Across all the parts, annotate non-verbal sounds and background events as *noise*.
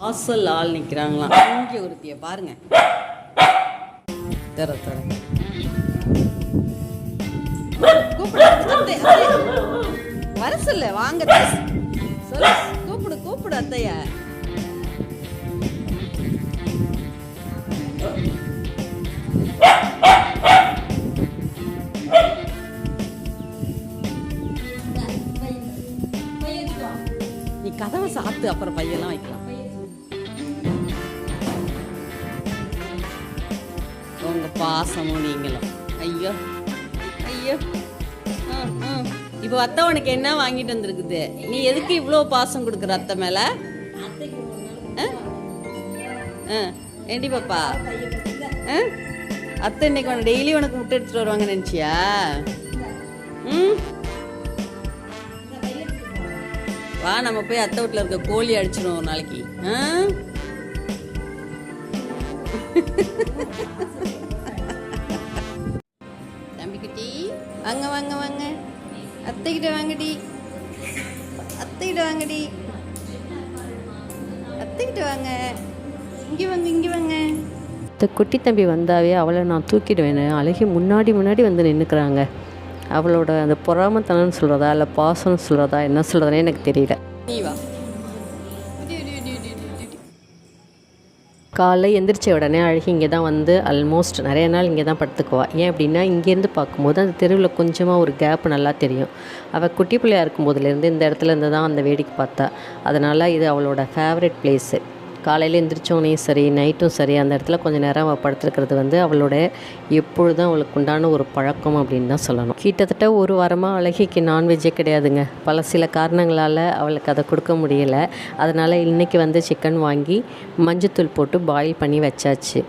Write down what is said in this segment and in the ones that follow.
வாசல் ஆள் நிற்கிறாங்களாம் இங்கே ஒருத்திய பாருங்க. தர தர. வர சொல்ல வாங்க சொல்லு கூப்பிடு கூப்பிடு அத்தைய. நீ கதவை சாத்து அப்புறம் பையெல்லாம் வைக்கலாம். பாசமும் நீங்களும். ஐயோ ஐயோ. இப்போ அத்தை உனக்கு என்ன வாங்கிட்டு வந்திருக்குது? நீ எதுக்கு இவ்வளோ பாசம் கொடுக்குற அத்தை மேல? ஆ? ஏண்டி பாப்பா? ஆ? அத்தை இன்னைக்கு உனக்கு டெய்லி உனக்கு முட்டை எடுத்துட்டு வருவாங்க நினச்சியா? ம்? வா நம்ம போய் அத்தை வீட்டில் இருக்க கோழி அடிச்சிடும் ஒரு நாளைக்கு. ஆ? *laughs* வாங்க வாங்க வாங்க. அத்தைக்கிட்ட வாங்கடி. அத்தைக்கிட்ட வாங்கடி. அத்தைக்கிட்ட வாங்க. இங்கே வாங்க இங்கே வாங்க. இந்த குட்டி தம்பி வந்தாவே அவளை நான் தூக்கிடுவேன்னு அழகி முன்னாடி முன்னாடி வந்து நின்றுக்கிறாங்க அவளோட அந்த பொறாமத்தனம்னு சொல்கிறதா இல்லை பாசம்னு சொல்கிறதா என்ன சொல்கிறதுனே எனக்கு தெரியல. நீ வா. காலை எந்திரிச்ச உடனே அழகி இங்கே தான் வந்து ஆல்மோஸ்ட் நிறைய நாள் இங்கே தான் படுத்துக்குவா. ஏன் அப்படின்னா இங்கேருந்து பார்க்கும்போது அந்த தெருவில் கொஞ்சமாக ஒரு கேப் நல்லா தெரியும். அவள் குட்டி பிள்ளையாக இருக்கும்போதுலேருந்து இந்த இடத்துல இருந்து தான் அந்த வேடிக்கை பார்த்தா. அதனால் இது அவளோட ஃபேவரட் பிளேஸு காலையில் எந்திரிச்சோனையும் சரி நைட்டும் சரி அந்த இடத்துல கொஞ்சம் நேரம் அவள் படுத்துருக்கிறது வந்து அவளோட எப்பொழுதும் அவளுக்கு உண்டான ஒரு பழக்கம் அப்படின்னு தான் சொல்லணும். கிட்டத்தட்ட ஒரு வாரமாக அழகிக்கு நான்வெஜ்ஜே கிடையாதுங்க. பல சில காரணங்களால் அவளுக்கு அதை கொடுக்க முடியலை. அதனால் இன்றைக்கி வந்து சிக்கன் வாங்கி மஞ்சத்தூள் போட்டு பாயில் பண்ணி வச்சாச்சு.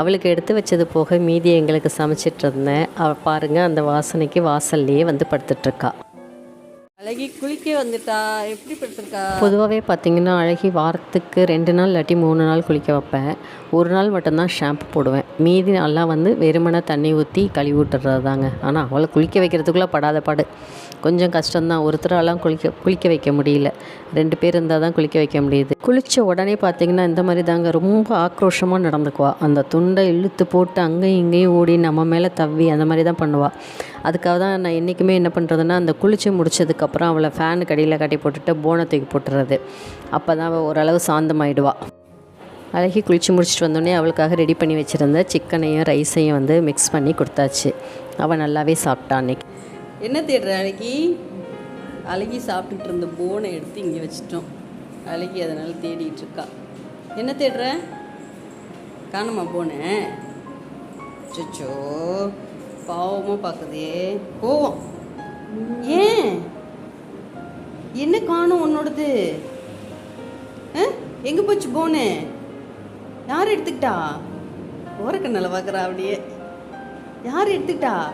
அவளுக்கு எடுத்து வச்சது போக மீதி எங்களுக்கு சமைச்சிட்டு இருந்தேன். அவள் பாருங்கள் அந்த வாசனைக்கு வாசல்லையே வந்து படுத்துட்ருக்கா அழகி குளிக்க வந்துட்டா எப்படி படுத்திருக்கா? பொதுவாகவே பார்த்தீங்கன்னா அழகி வாரத்துக்கு ரெண்டு நாள் இல்லாட்டி மூணு நாள் குளிக்க வைப்பேன். ஒரு நாள் மட்டும்தான் ஷாம்பு போடுவேன். மீதி நல்லா வந்து வெறுமனை தண்ணி ஊற்றி கழுவி விட்டுறது தாங்க ஆனால் அவளை குளிக்க வைக்கிறதுக்குள்ளே படாத பாடு. கொஞ்சம் கஷ்டம்தான். ஒருத்தராலாம் குளிக்க குளிக்க வைக்க முடியல. ரெண்டு பேர் இருந்தால் தான் குளிக்க வைக்க முடியுது. குளித்த உடனே பார்த்தீங்கன்னா இந்த மாதிரி தாங்க. ரொம்ப ஆக்ரோஷமாக நடந்துக்குவா. அந்த துண்டை இழுத்து போட்டு அங்கேயும் இங்கேயும் ஓடி நம்ம மேலே தவ்வி அந்த மாதிரி தான் பண்ணுவாள் அதுக்காக தான் நான் என்றைக்குமே என்ன பண்ணுறதுன்னா அந்த குளித்து முடிச்சதுக்கப்புறம் அப்புறம் அவளை ஃபேனுக்கு அடியில் கட்டி போட்டுட்டு போனை தூக்கி போட்டுறது. அப்போ தான் அவள் ஓரளவு சாந்தமாயிடுவாள் அழகி குளித்து முடிச்சுட்டு வந்தோடனே அவளுக்காக ரெடி பண்ணி வச்சுருந்த சிக்கனையும் ரைஸையும் வந்து மிக்ஸ் பண்ணி கொடுத்தாச்சு. அவள் நல்லாவே சாப்பிட்டா அன்னைக்கு. என்ன தேடுற அழகி? அழகி சாப்பிட்டுட்டு இருந்த போனை எடுத்து இங்கே வச்சிட்டோம். அழகி அதனால் தேடிட்டுருக்கா என்ன தேடுற? காணுமா போனை? சச்சோ பாவமாக பார்க்குதே. கோவம். ஏன்? என்ன காணும் உன்னோடது? எங்கே போச்சு போனு? யார் எடுத்துக்கிட்டா? ஓரக்கண்ணில் பார்க்குறா அப்படியே. யார் எடுத்துக்கிட்டா?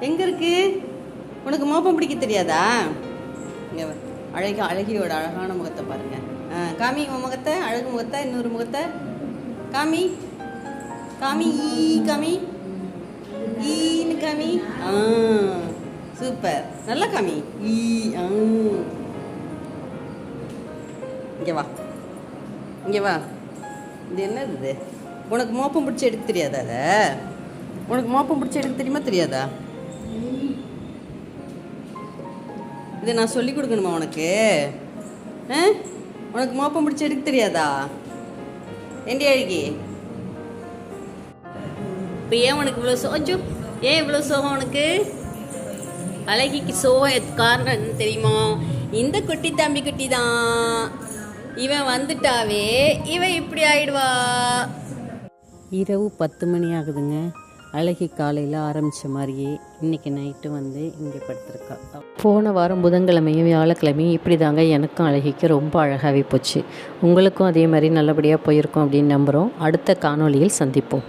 எங்க இருக்கு? உனக்கு மோப்பம் பிடிக்க தெரியாதா? இங்கே அழகி அழகியோட அழகான முகத்தை பாருங்க. ஆ, காமி உன் முகத்தை அழகு முகத்தை இன்னொரு முகத்தை. காமி காமி ஈ காமி. ஈன்னு காமி. ஆ. சூப்பர் நல்லா காமி. ஈ ஆ வா. இங்கே வா. இது என்னது இது? உனக்கு மோப்பம் பிடிச்சி எடுக்க தெரியாதா அதை? உனக்கு மோப்பம் பிடிச்சி எடுக்க தெரியுமா தெரியாதா? இதை நான் சொல்லி கொடுக்கணுமா உனக்கு? ஆ? உனக்கு மோப்பம் பிடிச்சி எடுக்க தெரியாதா? என்டி அழகி? இப்போ ஏன் உனக்கு இவ்வளோ சோஜு ஏன் இவ்வளோ சோகம் உனக்கு? அழகிக்கு எத் காரணம் என்ன தெரியுமா? இந்த குட்டி தம்பி குட்டி தான் இவன் வந்துட்டாவே இவன் இப்படி ஆயிடுவா. இரவு பத்து மணி ஆகுதுங்க. அழகி காலையில் ஆரம்பித்த மாதிரியே இன்னைக்கு நைட்டு வந்து இங்கே படுத்திருக்கா. போன வாரம் புதன்கிழமையும் வியாழக்கிழமையும் இப்படி தாங்க எனக்கும் அழகிக்கு ரொம்ப அழகாகவே போச்சு. உங்களுக்கும் அதே மாதிரி நல்லபடியாக போயிருக்கும் அப்படின்னு நம்புகிறோம் அடுத்த காணொளியில் சந்திப்போம்.